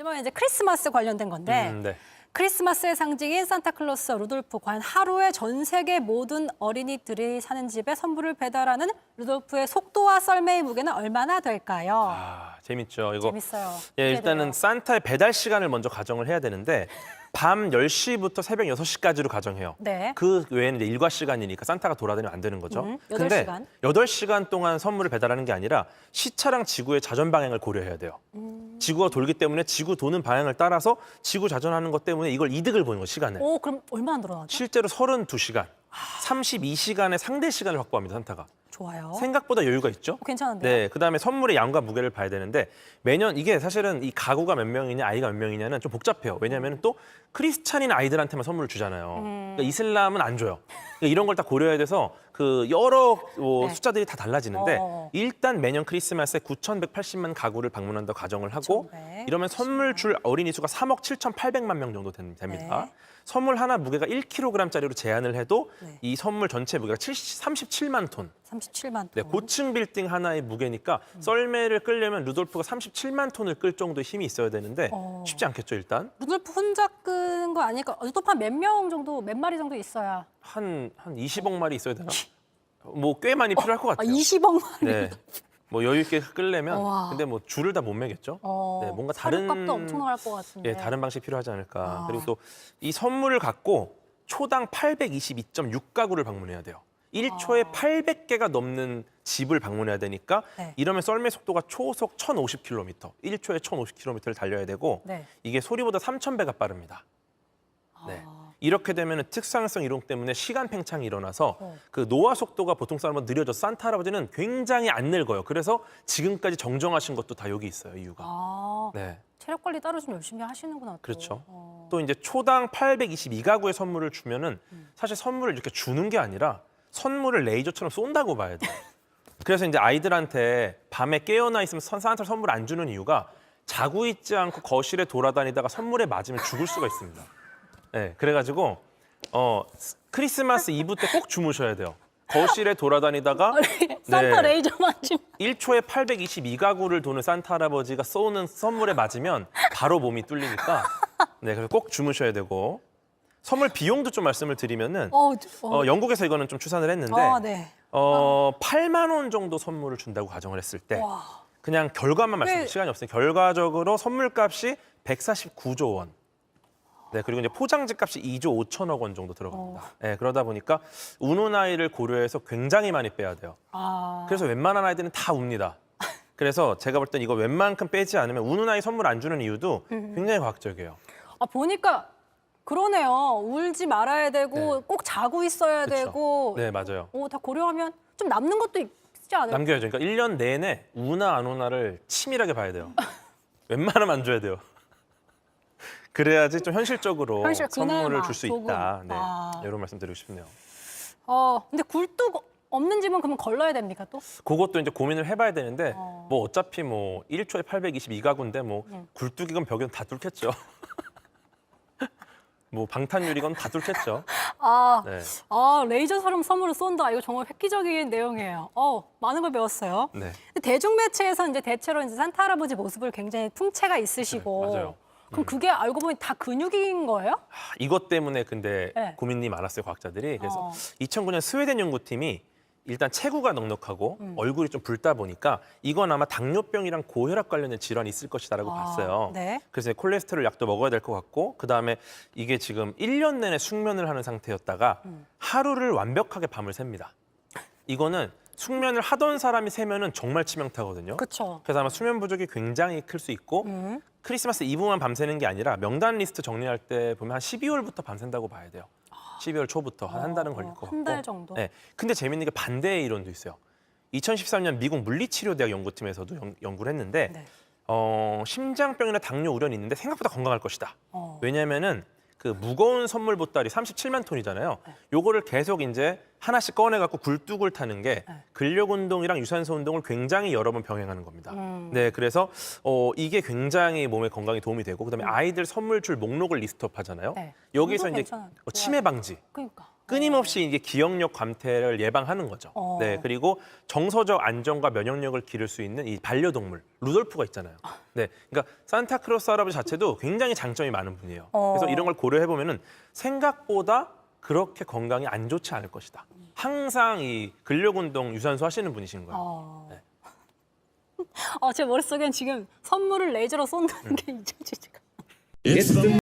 이번에 이제 크리스마스 관련된 건데 음, 네. 크리스마스의 상징인 산타클로스 루돌프 과연 하루에 전 세계 모든 어린이들이 사는 집에 선물을 배달하는 루돌프의 속도와 썰매의 무게는 얼마나 될까요? 아, 재밌죠. 이거 재밌어요. 예. 일단은 산타의 배달 시간을 먼저 가정을 해야 되는데 밤 10시부터 새벽 6시까지로 가정해요. 네. 그 외에는 이제 일과 시간이니까 산타가 돌아다니면 안 되는 거죠. 음, 여덟 근데 시간. 8시간 동안 선물을 배달하는 게 아니라 시차랑 지구의 자전 방향을 고려해야 돼요. 음. 지구가 돌기 때문에 지구 도는 방향을 따라서 지구 자전하는 것 때문에 이걸 이득을 보는 거 시간을. 오 그럼 얼마나 늘어나죠? 실제로 32시간, 32시간의 상대 시간을 확보합니다, 산타가. 좋아요. 생각보다 여유가 있죠? 어, 괜찮은데요? 네, 그다음에 선물의 양과 무게를 봐야 되는데 매년 이게 사실은 이 가구가 몇 명이냐 아이가 몇 명이냐는 좀 복잡해요. 왜냐하면 또 크리스찬인 아이들한테만 선물을 주잖아요. 음. 그러니까 이슬람은 안 줘요. 그러니까 이런 걸 다 고려해야 돼서 그 여러 뭐 네. 숫자들이 다 달라지는데 어. 일단 매년 크리스마스에 9,180만 가구를 방문한다고 가정을 하고 9,180. 이러면 선물 줄 어린이 수가 3억 7,800만 명 정도 됩- 됩니다. 네. 선물 하나 무게가 1kg짜리로 제한을 해도 네. 이 선물 전체 무게가 70, 37만 톤. 37만 네, 톤. 고층 빌딩 하나의 무게니까 썰매를 끌려면 루돌프가 37만 톤을 끌 정도의 힘이 있어야 되는데 어. 쉽지 않겠죠 일단 루돌프 혼자 끄는 거 아닐까? 루돌프 한 몇 명 정도, 몇 마리 정도 있어야. 한 한 20억 마리 있어야 되나? 뭐 꽤 많이 필요할 것 아, 같아요. 20억 마리. 네, 뭐 여유 있게 끌려면 와. 근데 뭐 줄을 다 못 매겠죠. 어, 네, 뭔가 다른 사료값도 엄청 나갈 것 같은데. 예, 다른 방식 이 필요하지 않을까. 아. 그리고 또 이 선물을 갖고 초당 822.6가구를 방문해야 돼요. 1초에 800개가 넘는 집을 방문해야 되니까 아. 네. 이러면 썰매 속도가 초속 1,050km, 1초에 1,050km를 달려야 되고 네. 이게 소리보다 3,000배가 빠릅니다. 네. 아. 이렇게 되면 특상성 이동 때문에 시간 팽창이 일어나서 어. 그 노화 속도가 보통 사람보다 느려져 산타 할아버지는 굉장히 안 늙어요. 그래서 지금까지 정정하신 것도 다 여기 있어요. 이유가. 아, 네. 체력 관리 따로 좀 열심히 하시는구나. 또. 그렇죠. 어. 또 이제 초당 822가구의 선물을 주면은 음. 사실 선물을 이렇게 주는 게 아니라 선물을 레이저처럼 쏜다고 봐야 돼요. 그래서 이제 아이들한테 밤에 깨어나 있으면 선- 산타 선물 안 주는 이유가 자고 있지 않고 거실에 돌아다니다가 선물에 맞으면 죽을 수가 있습니다. 네, 그래가지고 어 크리스마스 이브 때 꼭 주무셔야 돼요. 거실에 돌아다니다가 산타 네. 레이저 맞춤. 1초에 822가구를 도는 산타 할아버지가 쏘는 선물에 맞으면 바로 몸이 뚫리니까 네 그래서 꼭 주무셔야 되고 선물 비용도 좀 말씀을 드리면은 어, 어. 어, 영국에서 이거는 좀 추산을 했는데 아, 네. 어 8만 원 정도 선물을 준다고 가정을 했을 때 와. 그냥 결과만 말씀 네. 시간이 없으니 결과적으로 선물값이 149조 원. 네 그리고 이제 포장지 값이 2조 5천억 원 정도 들어갑니다. 어. 네 그러다 보니까 우는 아이를 고려해서 굉장히 많이 빼야 돼요. 아. 그래서 웬만한 아이들은 다 웁니다. 그래서 제가 볼 땐 이거 웬만큼 빼지 않으면 우는 아이 선물 안 주는 이유도 굉장히 과학적이에요. 아, 보니까 그러네요. 울지 말아야 되고 네. 꼭 자고 있어야 그쵸. 되고 네, 맞아요. 오, 다 고려하면 좀 남는 것도 있지 않을까? 남겨야죠. 그러니까 1년 내내 우나 안 우나를 치밀하게 봐야 돼요. 웬만하면 안 줘야 돼요. 그래야지 좀 현실적으로 현실, 선물을 그나마 줄 수 조금. 있다. 네, 아. 이런 말씀 드리고 싶네요. 어, 근데 굴뚝 없는 집은 그러면 걸러야 됩니까 또? 그것도 이제 고민을 해봐야 되는데 어. 뭐 어차피 뭐 1초에 822가구인데 뭐 음. 굴뚝이건 벽은 다 뚫겠죠. 뭐 방탄유리건 다 뚫겠죠. 아, 네. 아 레이저 사람 선물을 쏜다. 이거 정말 획기적인 내용이에요. 어, 많은 걸 배웠어요. 네. 근데 대중 매체에서 이제 대체로 이제 산타 할아버지 모습을 굉장히 풍채가 있으시고. 네, 맞아요. 그럼 그게 알고 보니 다 근육인 거예요? 하, 이것 때문에 근데 네. 고민이 많았어요 과학자들이 그래서 어. 2009년 스웨덴 연구팀이 일단 체구가 넉넉하고 음. 얼굴이 좀 붉다 보니까 이건 아마 당뇨병이랑 고혈압 관련된 질환이 있을 것이다라고 아, 봤어요. 네. 그래서 콜레스테롤 약도 먹어야 될 것 같고 그다음에 이게 지금 1년 내내 숙면을 하는 상태였다가 음. 하루를 완벽하게 밤을 셉니다. 이거는 숙면을 하던 사람이 세면은 정말 치명타거든요. 그렇죠. 그래서 아마 수면 부족이 굉장히 클 수 있고 음. 크리스마스 이브만 밤새는 게 아니라 명단 리스트 정리할 때 보면 한 12월부터 밤샌다고 봐야 돼요. 12월 초부터 한 한 달은 걸릴 것 같고. 한 달 정도. 네. 근데 재밌는 게 반대의 이론도 있어요. 2013년 미국 물리치료대학 연구팀에서도 연, 연구를 했는데 네. 어, 심장병이나 당뇨 우려는 있는데 생각보다 건강할 것이다. 어. 왜냐면은 그 무거운 선물 보따리 37만 톤이잖아요. 네. 요거를 계속 이제 하나씩 꺼내 갖고 굴뚝을 타는 게 네. 근력 운동이랑 유산소 운동을 굉장히 여러 번 병행하는 겁니다. 음. 네, 그래서 어, 이게 굉장히 몸에 건강에 도움이 되고 그다음에 아이들 선물 줄 목록을 리스트업 하잖아요. 네. 여기서 이제 괜찮아요. 어, 치매 방지, 그러니까. 끊임없이 이게 기억력 감퇴를 예방하는 거죠. 어. 네, 그리고 정서적 안정과 면역력을 기를 수 있는 이 반려동물 루돌프가 있잖아요. 네, 그러니까 산타크로스 할아버지 자체도 굉장히 장점이 많은 분이에요. 어. 그래서 이런 걸 고려해 보면은 생각보다 그렇게 건강이 안 좋지 않을 것이다. 항상 이 근력 운동, 유산소 하시는 분이신 거예요. 어. 네. 어, 제 머릿속엔 지금 선물을 레이저로 쏜다는 게 잊혀지지가. It's the